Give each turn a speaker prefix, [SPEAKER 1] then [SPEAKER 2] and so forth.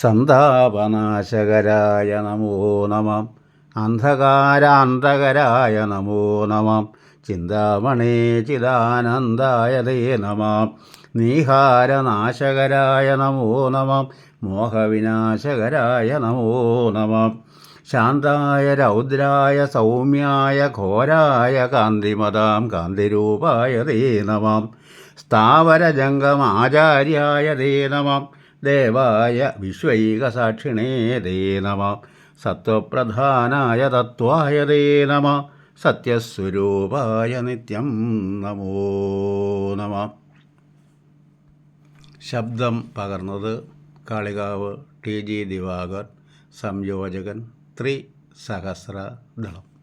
[SPEAKER 1] സന്താപനാശകരായ നമോ നമം. അന്ധകാരാന്തകരായ നമോ നമം. ചിന്താമണേ ചിദാനന്ദായ ദേ നമം. നീഹാരനാശകരായ നമോ നമം. മോഹവിനാശകരായ നമോ നമം. ശാന്തായ രൗദ്രായ സൗമ്യായ ഘോരായ കാന്തിമതാം കാന്തിരൂപായ ദേ നമം. സ്ഥാവരജംഗമാചാര്യായ ദേ നമം. ദേവായ വിശ്വൈകസാക്ഷിണേ ദേ നമ. സത്വപ്രധാനായ തത്വായ ദേ നമ. സത്യസ്വരൂപായ നിത്യം നമോ നമ. ശബ്ദം പകർന്നത് കാളികാവ് ടി ജി ദിവാകർ സംയോജകൻ ത്രിസഹസ്രദളം.